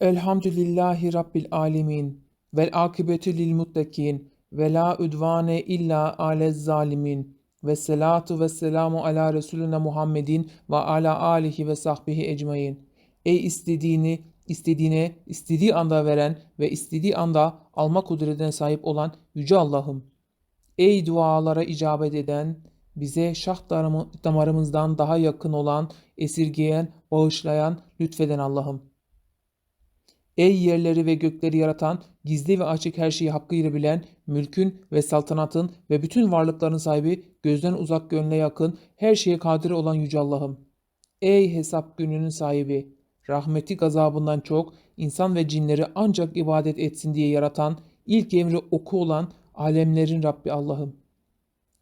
Elhamdülillahi Rabbil alemin. Vel akıbetü lil muttakin. Ve la udvane illa alez zalimin. Ve salatu ve selamu ala Resulüne Muhammedin ve ala alihi ve sahbihi ecmain. Ey istediğini, istediğine, istediği anda veren ve istediği anda alma kudretine sahip olan Yüce Allah'ım. Ey dualara icabet eden, bize şah damarı- damarımızdan daha yakın olan, esirgeyen, bağışlayan, lütfeden Allah'ım. Ey yerleri ve gökleri yaratan, gizli ve açık her şeyi hakkıyla bilen, mülkün ve saltanatın ve bütün varlıkların sahibi, gözden uzak gönle yakın, her şeye kadir olan Yüce Allah'ım. Ey hesap gününün sahibi, rahmeti gazabından çok, insan ve cinleri ancak ibadet etsin diye yaratan, ilk emri oku olan, alemlerin Rabbi Allah'ım.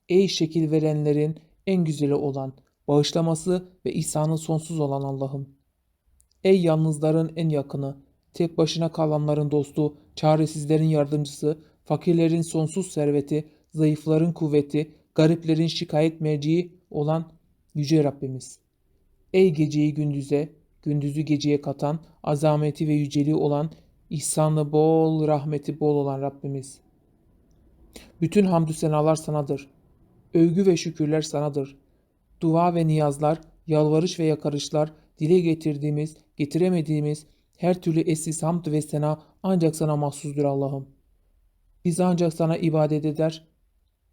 Ey şekil verenlerin en güzeli olan, bağışlaması ve ihsanı sonsuz olan Allah'ım. Ey yalnızların en yakını, tek başına kalanların dostu, çaresizlerin yardımcısı, fakirlerin sonsuz serveti, zayıfların kuvveti, gariplerin şikayet merciği olan Yüce Rabbimiz. Ey geceyi gündüze, gündüzü geceye katan, azameti ve yüceliği olan, ihsanı bol, rahmeti bol olan Rabbimiz. Bütün hamdü senalar sanadır. Övgü ve şükürler sanadır. Dua ve niyazlar, yalvarış ve yakarışlar, dile getirdiğimiz, getiremediğimiz her türlü eşsiz hamd ve sena ancak sana mahsustur Allah'ım. Biz ancak sana ibadet eder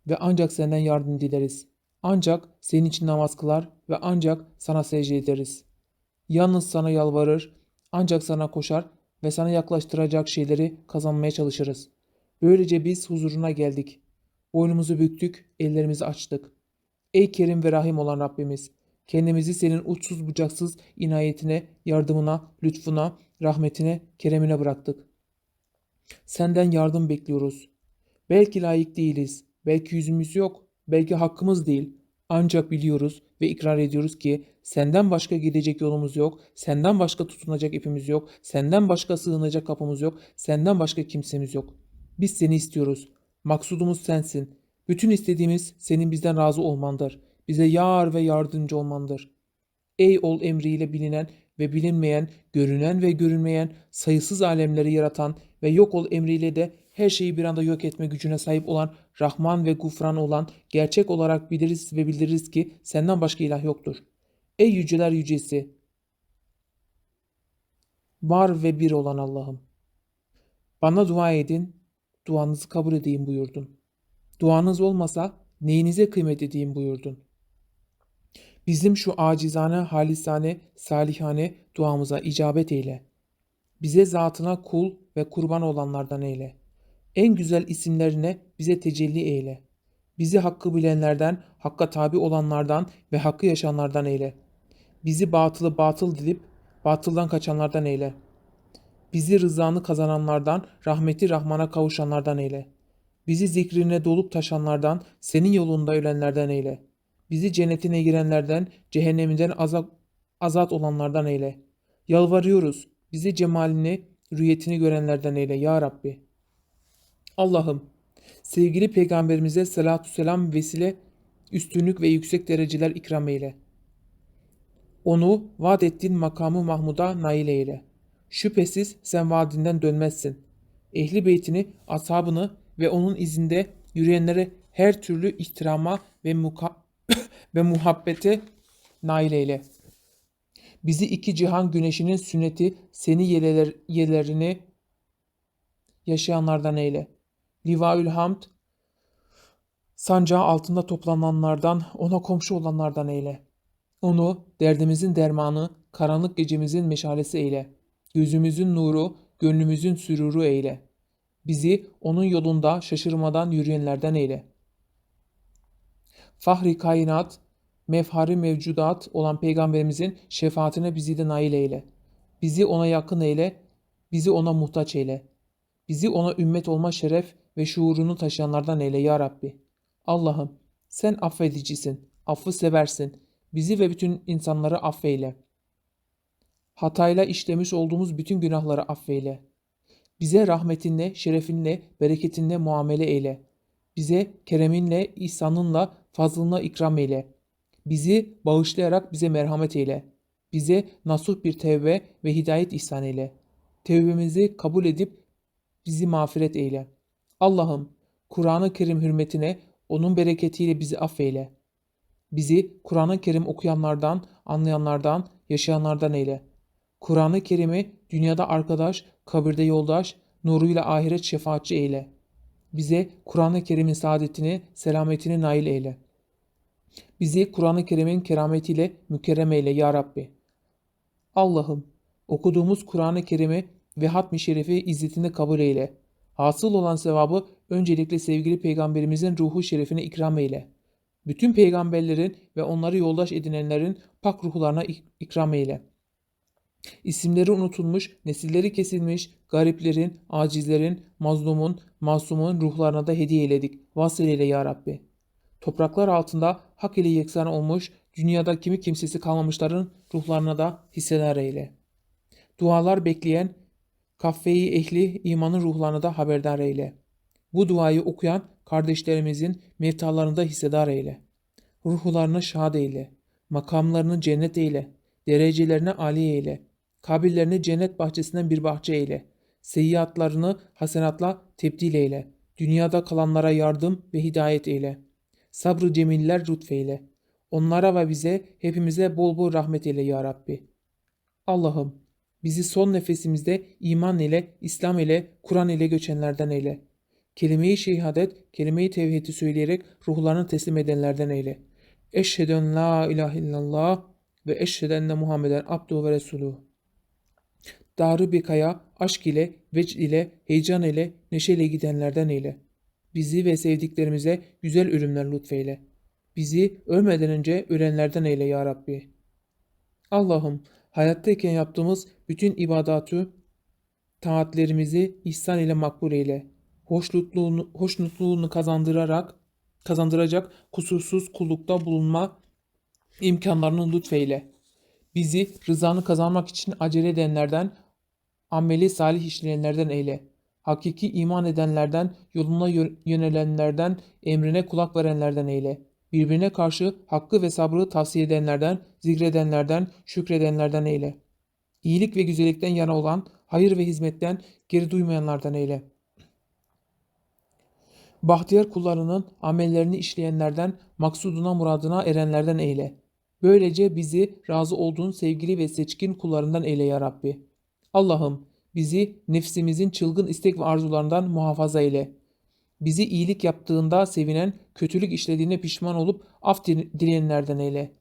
ve ancak senden yardım dileriz. Ancak senin için namaz kılar ve ancak sana secde ederiz. Yalnız sana yalvarır, ancak sana koşar ve sana yaklaştıracak şeyleri kazanmaya çalışırız. Böylece biz huzuruna geldik. Boynumuzu büktük, ellerimizi açtık. Ey Kerim ve Rahim olan Rabbimiz, kendimizi senin uçsuz bucaksız inayetine, yardımına, lütfuna, rahmetine, keremine bıraktık. Senden yardım bekliyoruz. Belki layık değiliz, belki yüzümüz yok, belki hakkımız değil. Ancak biliyoruz ve ikrar ediyoruz ki senden başka gidecek yolumuz yok, senden başka tutunacak ipimiz yok, senden başka sığınacak kapımız yok, senden başka kimsemiz yok. Biz seni istiyoruz. Maksudumuz sensin. Bütün istediğimiz senin bizden razı olmandır. Bize yar ve yardımcı olmandır. Ey ol emriyle bilinen ve bilinmeyen, görünen ve görünmeyen, sayısız alemleri yaratan ve yok ol emriyle de her şeyi bir anda yok etme gücüne sahip olan, Rahman ve Gufran olan, gerçek olarak biliriz ve bildiririz ki senden başka ilah yoktur. Ey yüceler yücesi, var ve bir olan Allah'ım. Bana dua edin, duanızı kabul edeyim buyurdun. Duanız olmasa neyinize kıymet edeyim buyurdun. Bizim şu acizane, halisane, salihane duamıza icabet eyle. Bize zatına kul ve kurban olanlardan eyle. En güzel isimlerine bize tecelli eyle. Bizi hakkı bilenlerden, hakka tabi olanlardan ve hakkı yaşayanlardan eyle. Bizi batılı batıl dilip batıldan kaçanlardan eyle. Bizi rızanı kazananlardan, rahmeti Rahman'a kavuşanlardan eyle. Bizi zikrine dolup taşanlardan, senin yolunda ölenlerden eyle. Bizi cennetine girenlerden, cehenneminden azat, azat olanlardan eyle. Yalvarıyoruz, bizi cemalini, rüyetini görenlerden eyle ya Rabbi. Allah'ım, sevgili peygamberimize salatü selam vesile, üstünlük ve yüksek dereceler ikram eyle. Onu vaat ettiğin makamı Mahmud'a nail eyle. Şüphesiz sen vaadinden dönmezsin. Ehli beytini, ashabını ve onun izinde yürüyenlere her türlü ihtirama ve muka ve muhabbete nail eyle. Bizi iki cihan güneşinin sünneti seni yeler, yelerini yaşayanlardan eyle. Livaül Hamd sancağı altında toplananlardan, ona komşu olanlardan eyle. Onu derdimizin dermanı, karanlık gecemizin meşalesi eyle. Gözümüzün nuru, gönlümüzün süruru eyle. Bizi onun yolunda şaşırmadan yürüyenlerden eyle. Fahri kainat, mefhari mevcudat olan Peygamberimizin şefaatine bizi de nail eyle. Bizi ona yakın eyle, bizi ona muhtaç eyle. Bizi ona ümmet olma şeref ve şuurunu taşıyanlardan eyle ya Rabbi. Allah'ım sen affedicisin, affı seversin. Bizi ve bütün insanları affeyle. Hatayla işlemiş olduğumuz bütün günahları affeyle. Bize rahmetinle, şerefinle, bereketinle muamele eyle. Bize kereminle, ihsanınla, fazlınla ikram eyle. Bizi bağışlayarak bize merhamet eyle. Bize nasuh bir tevbe ve hidayet ihsan eyle. Tevbemizi kabul edip bizi mağfiret eyle. Allah'ım Kur'an-ı Kerim hürmetine onun bereketiyle bizi affeyle. Bizi Kur'an-ı Kerim okuyanlardan, anlayanlardan, yaşayanlardan eyle. Kur'an-ı Kerim'i dünyada arkadaş, kabirde yoldaş, nuruyla ahiret şefaatçi eyle. Bize Kur'an-ı Kerim'in saadetini, selametini nail eyle. Bizi Kur'an-ı Kerim'in kerametiyle mükerrem eyle ya Rabbi. Allah'ım okuduğumuz Kur'an-ı Kerim'i ve hatmi şerifi izzetinde kabul eyle. Hasıl olan sevabı öncelikle sevgili peygamberimizin ruhu şerifine ikram eyle. Bütün peygamberlerin ve onları yoldaş edinenlerin pak ruhlarına ik- ikram eyle. İsimleri unutulmuş, nesilleri kesilmiş, gariplerin, acizlerin, mazlumun, masumun ruhlarına da hediye eyledik. Vasıl eyle ya Rabbi. Topraklar altında hak ile yeksan olmuş, dünyada kimi kimsesi kalmamışların ruhlarına da hissedar eyle. Dualar bekleyen, kaffeyi ehli imanın ruhlarına da haberdar eyle. Bu duayı okuyan kardeşlerimizin mevtalarında hissedar eyle. Ruhlarını şad eyle. Makamlarını cennet eyle. Derecelerini âli eyle. Kabirlerini cennet bahçesinden bir bahçe eyle. Seyyiatlarını hasenatla tebdil eyle. Dünyada kalanlara yardım ve hidayet eyle. Sabrı cemiller lütfeyle. Onlara ve bize hepimize bol bol rahmet eyle ya Rabbi. Allah'ım bizi son nefesimizde iman ile, İslam ile, Kur'an ile göçenlerden eyle. Kelime-i şehadet, kelime-i tevhidi söyleyerek ruhlarını teslim edenlerden eyle. Eşhedü en la ilahe illallah ve eşhedü enne Muhammeden abduhu ve resuluhu. Darı Bekaya aşk ile, vecd ile, heyecan ile, neşeyle gidenlerden eyle. Bizi ve sevdiklerimize güzel ölümler lütfeyle. Bizi ölmeden önce ölenlerden eyle ya Rabbi. Allah'ım hayattayken yaptığımız bütün ibadatı, taatlerimizi ihsan ile makbul eyle. Hoşnutluğunu, hoşnutluğunu kazandırarak, kazandıracak kusursuz kullukta bulunma imkanlarını lütfeyle. Bizi rızanı kazanmak için acele edenlerden, ameli salih işleyenlerden eyle. Hakiki iman edenlerden, yoluna yö- yönelenlerden, emrine kulak verenlerden eyle. Birbirine karşı hakkı ve sabrı tavsiye edenlerden, zikredenlerden, şükredenlerden eyle. İyilik ve güzellikten yana olan, hayır ve hizmetten geri duymayanlardan eyle. Bahtiyar kullarının amellerini işleyenlerden, maksuduna muradına erenlerden eyle. Böylece bizi razı olduğun sevgili ve seçkin kullarından eyle ya Rabbi. Allah'ım bizi nefsimizin çılgın istek ve arzularından muhafaza eyle. Bizi iyilik yaptığında sevinen, kötülük işlediğine pişman olup af dile- dileyenlerden eyle.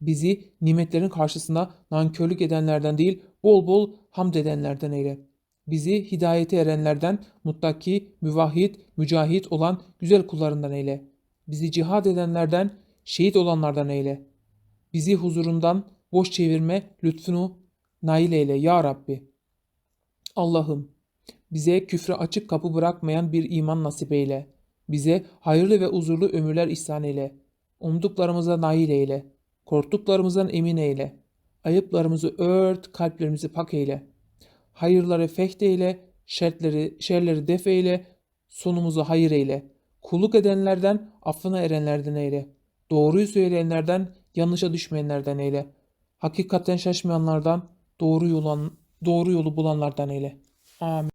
Bizi nimetlerin karşısında nankörlük edenlerden değil, bol bol hamd edenlerden eyle. Bizi hidayete erenlerden, muttaki, müvahhid, mücahit olan güzel kullarından eyle. Bizi cihad edenlerden, şehit olanlardan eyle. Bizi huzurundan boş çevirme lütfunu nail eyle ya Rabbi. Allah'ım bize küfre açık kapı bırakmayan bir iman nasip eyle. Bize hayırlı ve huzurlu ömürler ihsan eyle. Umduklarımıza nail eyle. Korktuklarımızdan emin eyle. Ayıplarımızı ört, kalplerimizi pak eyle. Hayırları feht eyle, şertleri, şerleri def eyle, sonumuzu hayır eyle. Kulluk edenlerden, affına erenlerden eyle. Doğruyu söyleyenlerden, yanlışa düşmeyenlerden eyle. Hakikatten şaşmayanlardan, doğru yolu, doğru yolu bulanlardan eyle. Amin.